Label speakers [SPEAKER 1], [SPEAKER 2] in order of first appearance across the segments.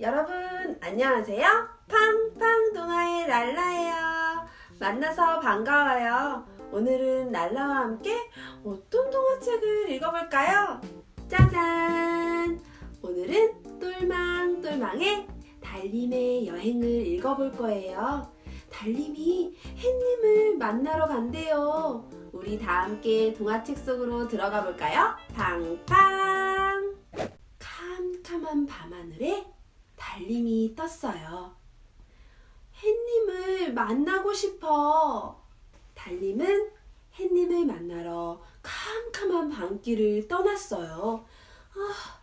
[SPEAKER 1] 여러분 안녕하세요. 팡팡 동아의 랄라예요. 만나서 반가워요. 오늘은 랄라와 함께 어떤 동화책을 읽어볼까요? 짜잔! 오늘은 똘망똘망의 달님의 여행을 읽어볼 거예요. 달님이 햇님을 만나러 간대요. 우리 다 함께 동화책 속으로 들어가 볼까요? 팡팡! 캄캄한 밤하늘에 달님이 떴어요. 햇님을 만나고 싶어. 달님은 햇님을 만나러 캄캄한 밤길을 떠났어요. 아,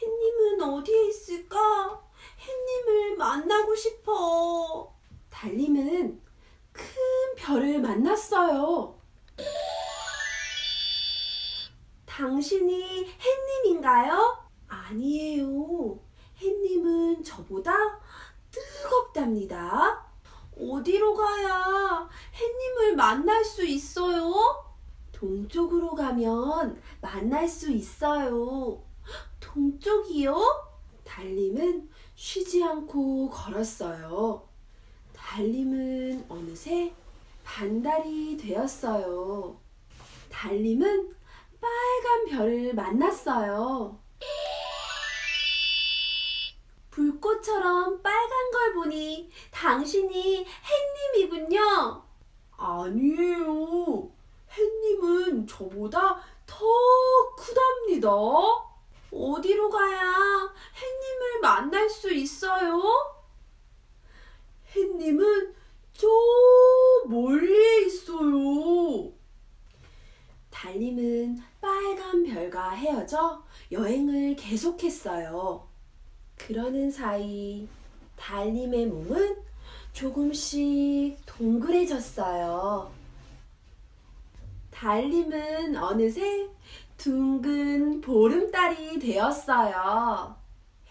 [SPEAKER 1] 햇님은 어디에 있을까? 햇님을 만나고 싶어. 달님은 큰 별을 만났어요. 당신이 햇님인가요? 아니에요. 햇님은 저보다 뜨겁답니다. 어디로 가야 햇님을 만날 수 있어요? 동쪽으로 가면 만날 수 있어요. 동쪽이요? 달님은 쉬지 않고 걸었어요. 달님은 어느새 반달이 되었어요. 달님은 빨간 별을 만났어요. 불꽃처럼 빨간 걸 보니 당신이 햇님이군요. 아니에요. 햇님은 저보다 더 크답니다. 어디로 가야 햇님을 만날 수 있어요? 햇님은 저 멀리에 있어요. 달님은 빨간 별과 헤어져 여행을 계속했어요. 그러는 사이 달님의 몸은 조금씩 동그래졌어요. 달님은 어느새 둥근 보름달이 되었어요.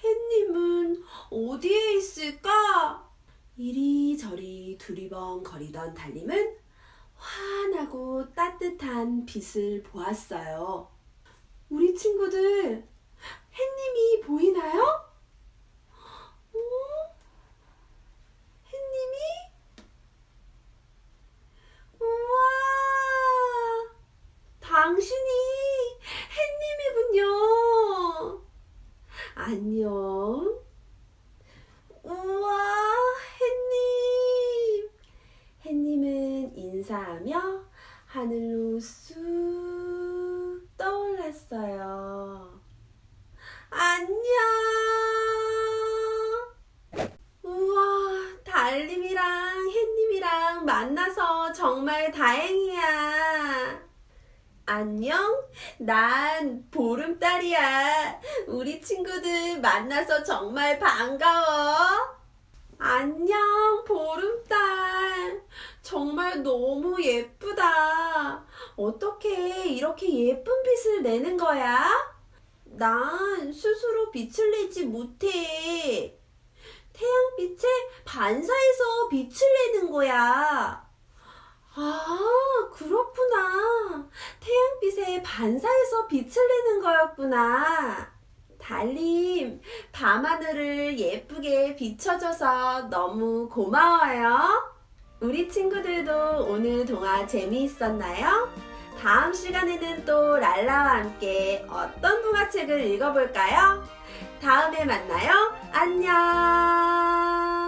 [SPEAKER 1] 햇님은 어디에 있을까? 이리저리 두리번 거리던 달님은 환하고 따뜻한 빛을 보았어요. 우리 친구들, 햇님이 보이나요? 어? 햇님이? 우와! 당신이 햇님이군요. 안녕. 우와, 햇님. 햇님은 인사하며 하늘로 쑥 떠올랐어요. 안녕. 우와, 달님이랑 햇님이랑 만나서 정말 다행이야. 안녕, 난 보름달이야. 우리 친구들 만나서 정말 반가워. 안녕, 보름달. 정말 너무 예쁘다. 어떻게 이렇게 예쁜 빛을 내는 거야? 난 스스로 빛을 내지 못해. 태양빛에 반사해서 빛을 내는 거야. 아, 그렇구나. 태양빛에 반사해서 빛을 내는 거였구나. 달님, 밤하늘을 예쁘게 비춰줘서 너무 고마워요. 우리 친구들도 오늘 동화 재미있었나요? 다음 시간에는 또 랄라와 함께 어떤 동화책을 읽어볼까요? 다음에 만나요. 안녕!